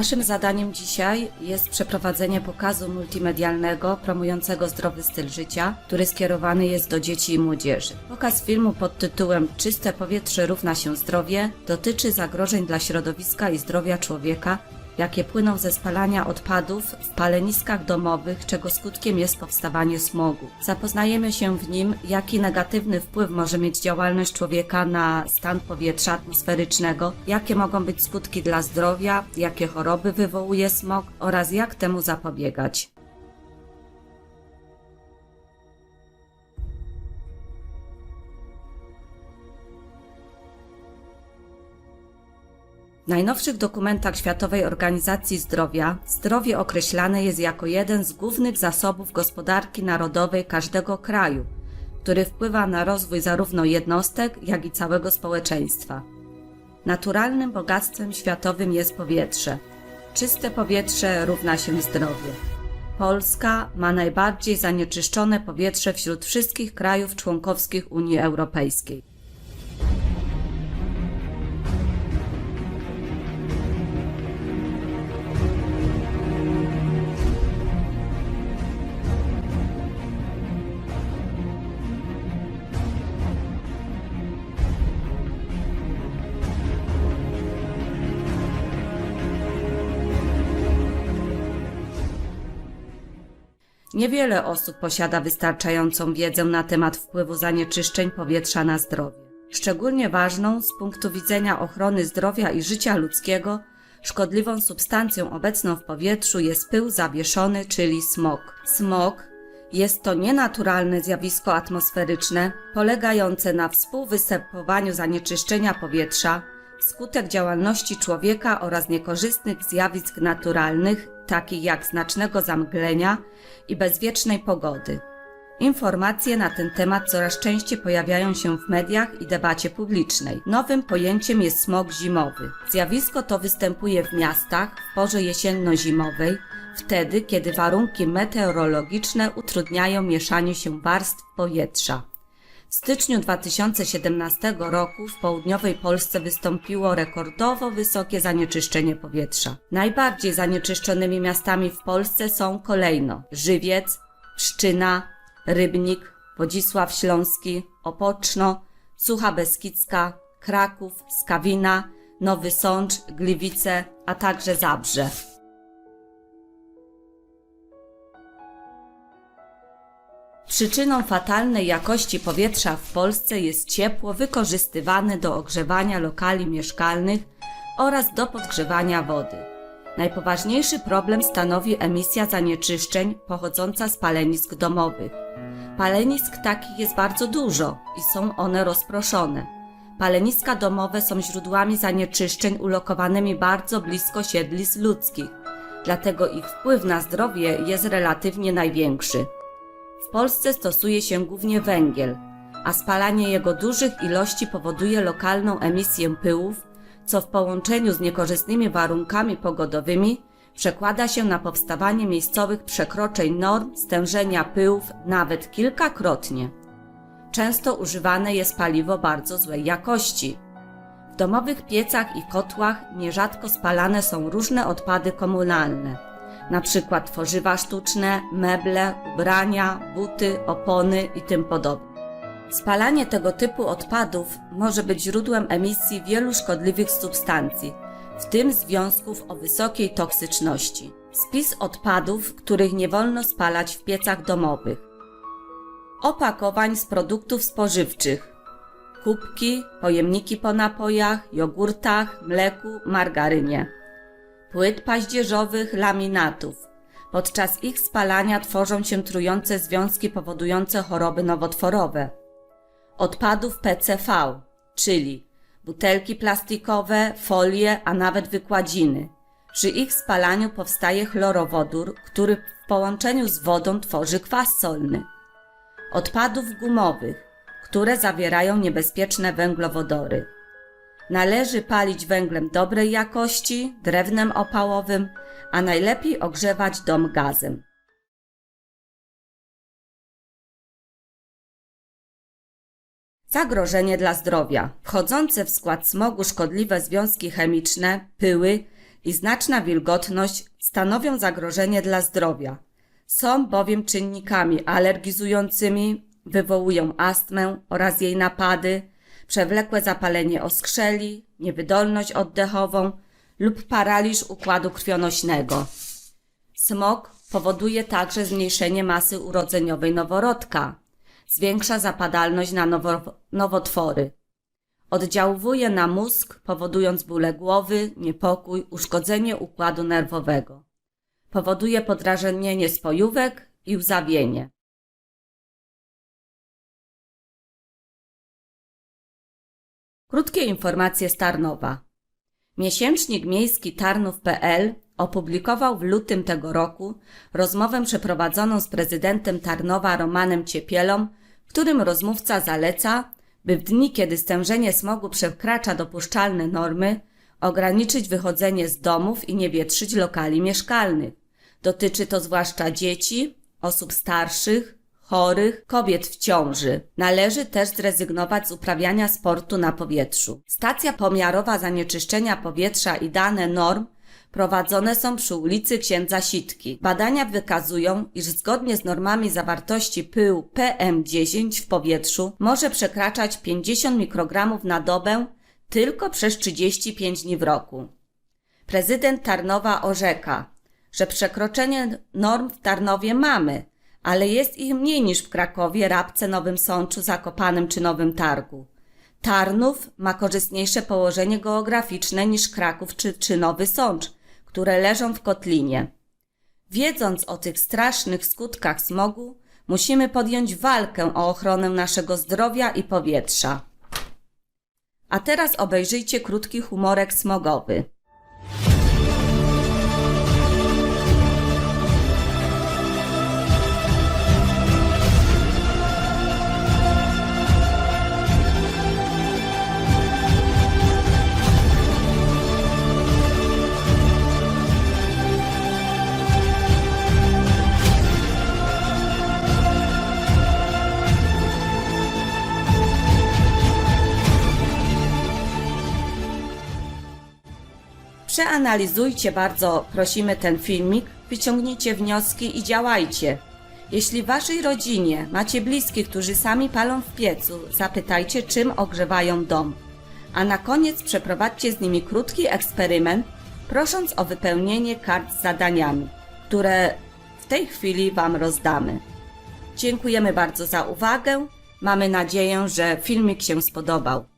Naszym zadaniem dzisiaj jest przeprowadzenie pokazu multimedialnego promującego zdrowy styl życia, który skierowany jest do dzieci i młodzieży. Pokaz filmu pod tytułem Czyste powietrze równa się zdrowie dotyczy zagrożeń dla środowiska i zdrowia człowieka, jakie płyną ze spalania odpadów w paleniskach domowych, czego skutkiem jest powstawanie smogu. Zapoznajemy się w nim, jaki negatywny wpływ może mieć działalność człowieka na stan powietrza atmosferycznego, jakie mogą być skutki dla zdrowia, jakie choroby wywołuje smog oraz jak temu zapobiegać. Najnowszych dokumentach Światowej Organizacji Zdrowia zdrowie określane jest jako jeden z głównych zasobów gospodarki narodowej każdego kraju, który wpływa na rozwój zarówno jednostek, jak i całego społeczeństwa. Naturalnym bogactwem światowym jest powietrze. Czyste powietrze równa się zdrowie. Polska ma najbardziej zanieczyszczone powietrze wśród wszystkich krajów członkowskich Unii Europejskiej. Niewiele osób posiada wystarczającą wiedzę na temat wpływu zanieczyszczeń powietrza na zdrowie. Szczególnie ważną z punktu widzenia ochrony zdrowia i życia ludzkiego, szkodliwą substancją obecną w powietrzu jest pył zawieszony, czyli smog. Smog jest to nienaturalne zjawisko atmosferyczne polegające na współwystępowaniu zanieczyszczenia powietrza wskutek działalności człowieka oraz niekorzystnych zjawisk naturalnych, takich jak znacznego zamglenia i bezwiecznej pogody. Informacje na ten temat coraz częściej pojawiają się w mediach i debacie publicznej. Nowym pojęciem jest smog zimowy. Zjawisko to występuje w miastach w porze jesienno-zimowej, wtedy kiedy warunki meteorologiczne utrudniają mieszanie się warstw powietrza. W styczniu 2017 roku w południowej Polsce wystąpiło rekordowo wysokie zanieczyszczenie powietrza. Najbardziej zanieczyszczonymi miastami w Polsce są kolejno Żywiec, Pszczyna, Rybnik, Wodzisław Śląski, Opoczno, Sucha Beskidzka, Kraków, Skawina, Nowy Sącz, Gliwice, a także Zabrze. Przyczyną fatalnej jakości powietrza w Polsce jest ciepło wykorzystywane do ogrzewania lokali mieszkalnych oraz do podgrzewania wody. Najpoważniejszy problem stanowi emisja zanieczyszczeń pochodząca z palenisk domowych. Palenisk takich jest bardzo dużo i są one rozproszone. Paleniska domowe są źródłami zanieczyszczeń ulokowanymi bardzo blisko siedlisk ludzkich, dlatego ich wpływ na zdrowie jest relatywnie największy. Polsce stosuje się głównie węgiel, a spalanie jego dużych ilości powoduje lokalną emisję pyłów, co w połączeniu z niekorzystnymi warunkami pogodowymi przekłada się na powstawanie miejscowych przekroczeń norm stężenia pyłów nawet kilkakrotnie. Często używane jest paliwo bardzo złej jakości. W domowych piecach i kotłach nierzadko spalane są różne odpady komunalne, na przykład tworzywa sztuczne, meble, ubrania, buty, opony i tym podobne. Spalanie tego typu odpadów może być źródłem emisji wielu szkodliwych substancji, w tym związków o wysokiej toksyczności. Spis odpadów, których nie wolno spalać w piecach domowych. Opakowań z produktów spożywczych. Kubki, pojemniki po napojach, jogurtach, mleku, margarynie. Płyt paździerzowych, laminatów. Podczas ich spalania tworzą się trujące związki powodujące choroby nowotworowe odpadów PCV, czyli butelki plastikowe, folie, a nawet wykładziny. Przy ich spalaniu powstaje chlorowodór, który w połączeniu z wodą tworzy kwas solny. Odpadów gumowych, które zawierają niebezpieczne węglowodory. Należy palić węglem dobrej jakości, drewnem opałowym, a najlepiej ogrzewać dom gazem. Zagrożenie dla zdrowia. Wchodzące w skład smogu szkodliwe związki chemiczne, pyły, i znaczna wilgotność stanowią zagrożenie dla zdrowia. Są bowiem czynnikami alergizującymi, wywołują astmę oraz jej napady, przewlekłe zapalenie oskrzeli, niewydolność oddechową lub paraliż układu krwionośnego. Smog powoduje także zmniejszenie masy urodzeniowej noworodka, zwiększa zapadalność na nowo, nowotwory. Oddziałuje na mózg, powodując bóle głowy, niepokój, uszkodzenie układu nerwowego. Powoduje podrażnienie spojówek i łzawienie. Krótkie informacje z Tarnowa. Miesięcznik miejski Tarnów.pl opublikował w lutym tego roku rozmowę przeprowadzoną z prezydentem Tarnowa Romanem Ciepielą, w którym rozmówca zaleca, by w dni, kiedy stężenie smogu przekracza dopuszczalne normy, ograniczyć wychodzenie z domów i nie wietrzyć lokali mieszkalnych. Dotyczy to zwłaszcza dzieci, osób starszych, chorych, kobiet w ciąży. Należy też zrezygnować z uprawiania sportu na powietrzu. Stacja pomiarowa zanieczyszczenia powietrza i dane norm prowadzone są przy ulicy Księdza Sitki. Badania wykazują, iż zgodnie z normami zawartości pyłu PM10 w powietrzu może przekraczać 50 mikrogramów na dobę tylko przez 35 dni w roku. Prezydent Tarnowa orzeka, że przekroczenie norm w Tarnowie mamy, ale jest ich mniej niż w Krakowie, Rabce, Nowym Sączu, Zakopanem czy Nowym Targu. Tarnów ma korzystniejsze położenie geograficzne niż Kraków czy, czy Nowy Sącz, które leżą w kotlinie. Wiedząc o tych strasznych skutkach smogu, musimy podjąć walkę o ochronę naszego zdrowia i powietrza. A teraz obejrzyjcie krótki humorek smogowy. Przeanalizujcie bardzo, prosimy ten filmik, wyciągnijcie wnioski i działajcie. Jeśli w waszej rodzinie macie bliskich, którzy sami palą w piecu, zapytajcie, czym ogrzewają dom. A na koniec przeprowadźcie z nimi krótki eksperyment, prosząc o wypełnienie kart z zadaniami, które w tej chwili Wam rozdamy. Dziękujemy bardzo za uwagę. Mamy nadzieję, że filmik się spodobał.